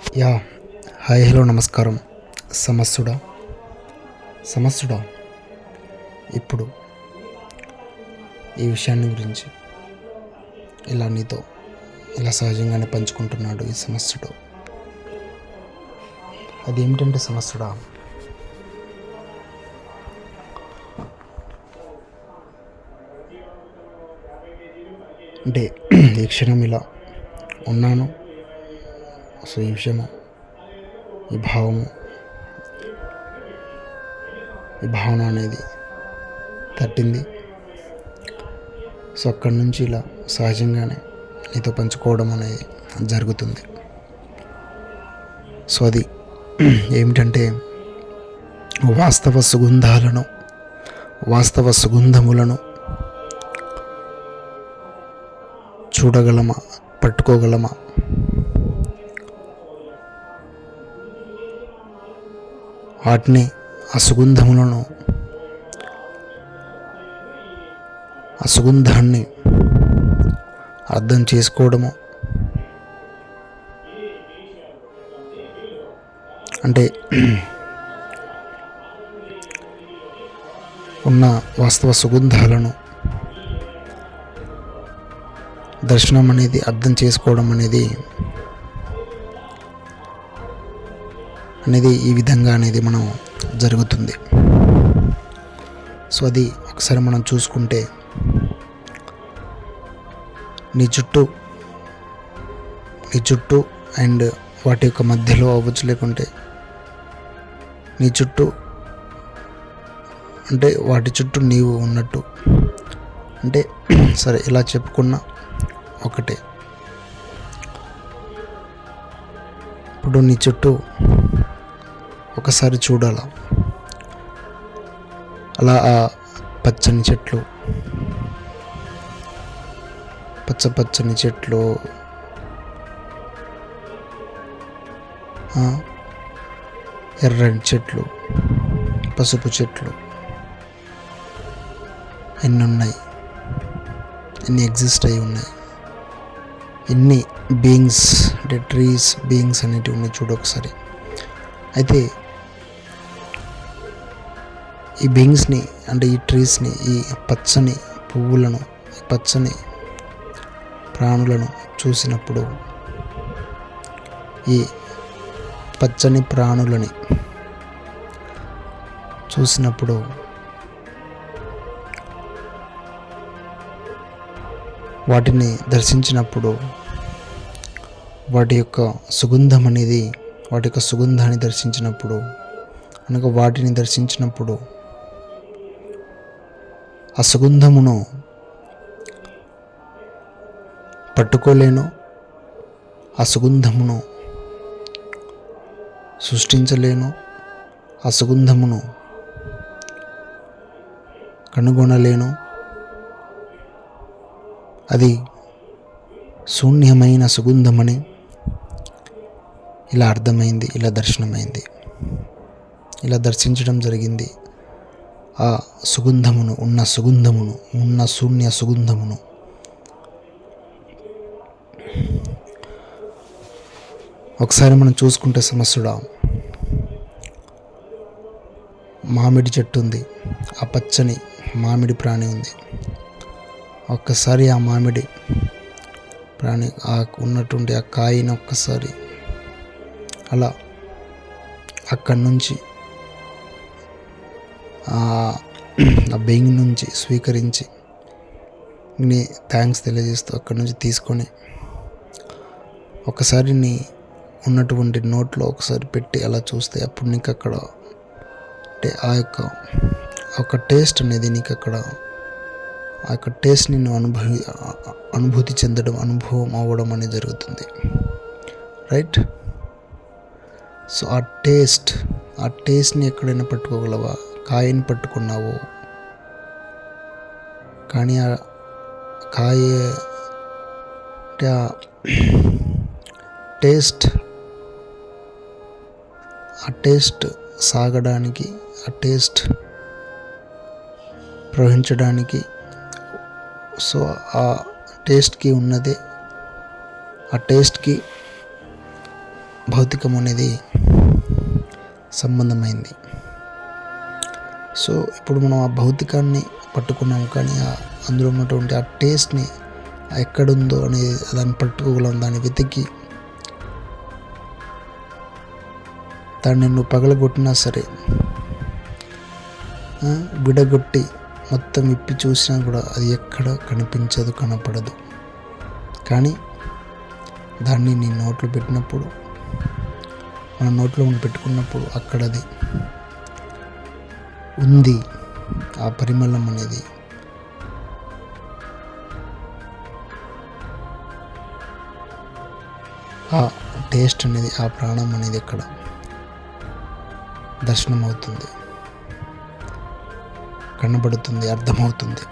Yeah. Hi hello నమస్కారం. సమస్సుడా? సమస్సుడా? ఇప్పుడు ఈ విషయాన్ని గురించి ఇలా నీతో ఇలా సహజంగానే పంచుకుంటున్నాడు ఈ సమస్యుడు అదేమిటంటే సమస్యుడా అంటే ఈ క్షణం ఇలా ఉన్నాను. సో ఈ విషయము ఈ భావము ఈ భావన అనేది తట్టింది. సో అక్కడి నుంచి ఇలా సహజంగానే నీతో పంచుకోవడం అనేది జరుగుతుంది. సో అది ఏమిటంటే వాస్తవ సుగంధాలను వాస్తవ సుగంధములను చూడగలమా? పట్టుకోగలమా? వాటిని ఆ సుగంధములను ఆ సుగంధాన్ని అర్థం చేసుకోవడము. అంటే ఉన్న వాస్తవ సుగంధాలను దర్శనం అనేది అర్థం చేసుకోవడం అనేది అనేది ఈ విధంగా అనేది మనం జరుగుతుంది. సో అది ఒకసారి మనం చూసుకుంటే నీ చుట్టూ నీ చుట్టూ అండ్ వాటి యొక్క మధ్యలో అవ్వచ్చు లేకుంటే నీ చుట్టూ అంటే వాటి చుట్టూ నీవు ఉన్నట్టు. అంటే సరే ఇలా చెప్పుకున్నా ఒకటే. ఇప్పుడు నీ చుట్టూ ఒకసారి చూడాల? అలా ఆ పచ్చని చెట్లు. పచ్చ పచ్చని చెట్లు. ఎర్రని చెట్లు. పసుపు చెట్లు. ఎన్ని ఉన్నాయి? ఎన్ని ఎగ్జిస్ట్ అయి ఉన్నాయి? ఎన్ని బీయింగ్స్ అంటే ట్రీస్ బీయింగ్స్ అనేటివి ఉన్నాయి చూడు ఒకసారి. అయితే ఈ బీయింగ్స్ని అంటే ఈ ట్రీస్ని ఈ పచ్చని పువ్వులను ఈ పచ్చని ప్రాణులను చూసినప్పుడు ఈ పచ్చని ప్రాణులని చూసినప్పుడు వాటిని దర్శించినప్పుడు వాటి యొక్క సుగంధం అనేది వాటి యొక్క సుగంధాన్ని దర్శించినప్పుడు అనగా వాటిని దర్శించినప్పుడు ఆ సుగంధమును పట్టుకోలేను ఆ సుగంధమును సృష్టించలేను ఆ సుగంధమును కనుగొనలేను. అది శూన్యమైన సుగంధమని ఇలా అర్థమైంది ఇలా దర్శనమైంది ఇలా దర్శించడం జరిగింది. ఆ సుగంధమును ఉన్న సుగంధమును ఉన్న శూన్య సుగంధమును. ఒకసారి మనం చూసుకుంటే సమస్యడా? మామిడి చెట్టు ఉంది. ఆ పచ్చని మామిడి ప్రాణి ఉంది. ఒక్కసారి ఆ మామిడి ప్రాణి ఆ ఉన్నటువంటి ఆ కాయని ఒక్కసారి అలా అక్కడి నుంచి ఆ బెయింగ్ నుంచి స్వీకరించి నీ థ్యాంక్స్ తెలియజేస్తూ అక్కడి నుంచి తీసుకొని ఒకసారి నీ ఉన్నటువంటి నోట్లో ఒకసారి పెట్టి అలా చూస్తే అప్పుడు నీకు అక్కడ అంటే ఆ యొక్క ఒక టేస్ట్ అనేది నీకు అక్కడ ఆ యొక్క టేస్ట్ని నేను అనుభవి అనుభూతి చెందడం అనుభవం అవ్వడం అనేది జరుగుతుంది. రైట్ సో ఆ టేస్ట్ ఆ టేస్ట్ని ఎక్కడైనా పట్టుకోగలవా? కాయని పట్టుకున్నావు. కానీ ఆ కాయ అంటే ఆ టేస్ట్ ఆ టేస్ట్ సాగడానికి ఆ టేస్ట్ ప్రవహించడానికి సో ఆ టేస్ట్కి ఉన్నదే ఆ టేస్ట్కి భౌతికం అనేది సంబంధమైంది. సో ఇప్పుడు మనం ఆ భౌతికాన్ని పట్టుకున్నాం కానీ ఆ అందులో ఉన్నటువంటి ఆ టేస్ట్ని ఎక్కడుందో అనేది దాన్ని పట్టుకోగలం దాన్ని వెతికి దాన్ని నువ్వు పగలగొట్టినా సరే విడగొట్టి మొత్తం ఇప్పి చూసినా కూడా అది ఎక్కడ కనిపించదు కనపడదు. కానీ దాన్ని నీ నోట్లో పెట్టినప్పుడు మన నోట్లో ఉండి పెట్టుకున్నప్పుడు అక్కడది ఉంది. ఆ పరిమళం అనేది. ఆ టేస్ట్ అనేది ఆ ప్రాణం అనేది ఇక్కడ దర్శనం అవుతుంది కనబడుతుంది అర్థమవుతుంది.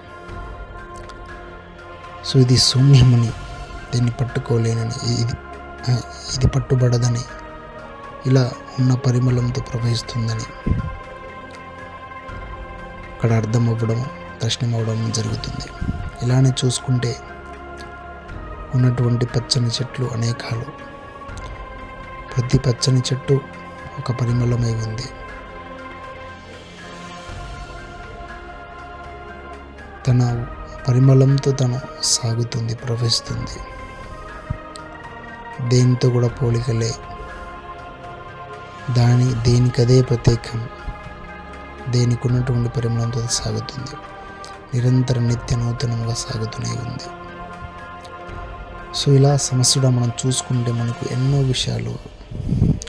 సో ఇది శూన్యమని దీన్ని పట్టుకోలేనని ఇది ఇది పట్టుబడదని ఇలా ఉన్న పరిమళంతో ప్రవహిస్తుందని. అక్కడ అర్థం అవ్వడం దర్శనం అవ్వడం జరుగుతుంది. ఇలానే చూసుకుంటే ఉన్నటువంటి పచ్చని చెట్లు అనేకాలు. ప్రతి పచ్చని చెట్టు ఒక పరిమళమై ఉంది. తన పరిమళంతో తను సాగుతుంది ప్రవహిస్తుంది. దేనితో కూడా పోలికలే దాని దేనికదే ప్రత్యేకం. దేనికి ఉన్నటువంటి పరిమళంతో సాగుతుంది. నిరంతర నిత్య నూతనంగా సాగుతూనే ఉంది. సో ఇలా సమస్యగా మనం చూసుకుంటే మనకు ఎన్నో విషయాలు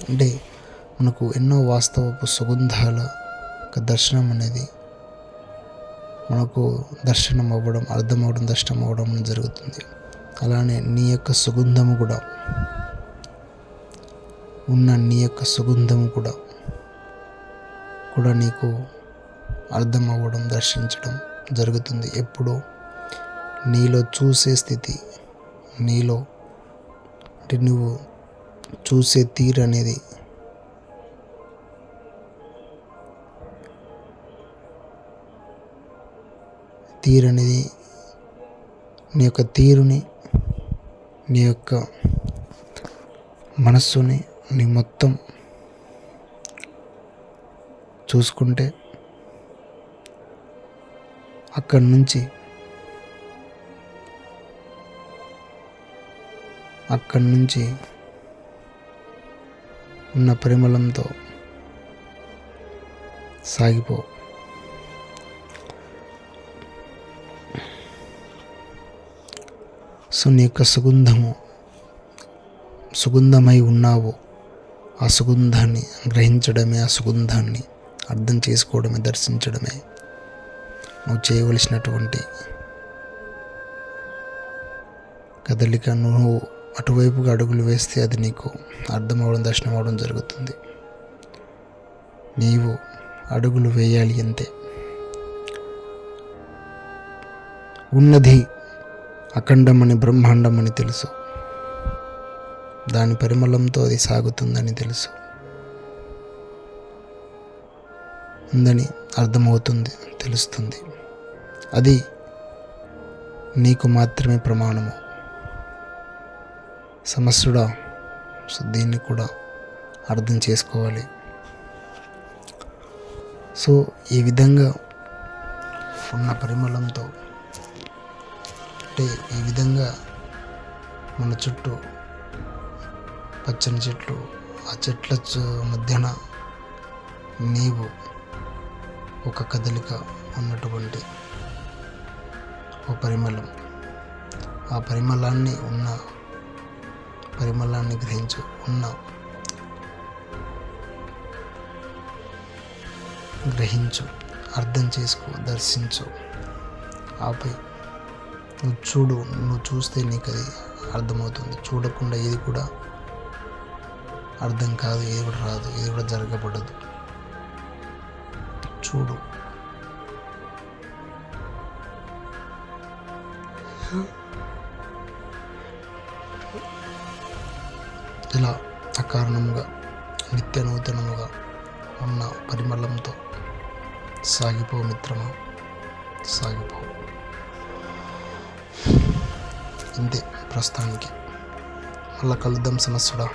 అంటే మనకు ఎన్నో వాస్తవపు సుగంధాల ఒక దర్శనం అనేది మనకు దర్శనం అవ్వడం అర్థం అవ్వడం దర్శనం అవ్వడం జరుగుతుంది. అలానే నీ యొక్క సుగంధము కూడా ఉన్న నీ యొక్క సుగంధం కూడా కూడా నీకు అర్థం అవ్వడం దర్శించడం జరుగుతుంది. ఎప్పుడో నీలో చూసే స్థితి నీలో అంటే నువ్వు చూసే తీరు అనేది తీరు అనేది నీ యొక్క తీరుని నీ యొక్క మనస్సుని నీ మొత్తం చూసుకుంటే అక్కడి నుంచి అక్కడి నుంచి ఉన్న పరిమళంతో సాగిపో. సో నీ యొక్క సుగంధము సుగంధమై ఉన్నావు. ఆ సుగంధాన్ని గ్రహించడమే ఆ సుగంధాన్ని అర్థం చేసుకోవడమే దర్శించడమే నువ్వు చేయవలసినటువంటి కదలిక. నువ్వు అటువైపుగా అడుగులు వేస్తే అది నీకు అర్థం అవడం దర్శనం అవడం జరుగుతుంది. నీవు అడుగులు వేయాలి అంతే ఉన్నది అఖండమని బ్రహ్మాండమని తెలుసు. దాని పరిమళంతో అది సాగుతుందని తెలుసు. ఉందని అర్థమవుతుంది తెలుస్తుంది. అది నీకు మాత్రమే ప్రమాణము. సమస్యుడా సో దీన్ని కూడా అర్థం చేసుకోవాలి. సో ఈ విధంగా ఉన్న పరిమళంతో అంటే ఈ విధంగా మన చుట్టూ పచ్చని చెట్లు ఆ చెట్ల మధ్యన నీవు ఒక కదలిక ఉన్నటువంటి ఒక పరిమళం. ఆ పరిమళాన్ని ఉన్న పరిమళాన్ని గ్రహించు ఉన్న గ్రహించు అర్థం చేసుకో దర్శించు. ఆపై నువ్వు చూడు నువ్వు చూస్తే నీకు అది అర్థమవుతుంది. చూడకుండా ఏది కూడా అర్థం కాదు ఏది కూడా రాదు ఏది కూడా జరగబడదు. చూడు. ఇలా అకారణంగా నిత్య నూతనముగా ఉన్న పరిమళంతో సాగిపో మిత్రమా? సాగిపో ఇంతే ప్రస్తుతానికి. మళ్ళా కలుద్దాం సమస్యడా?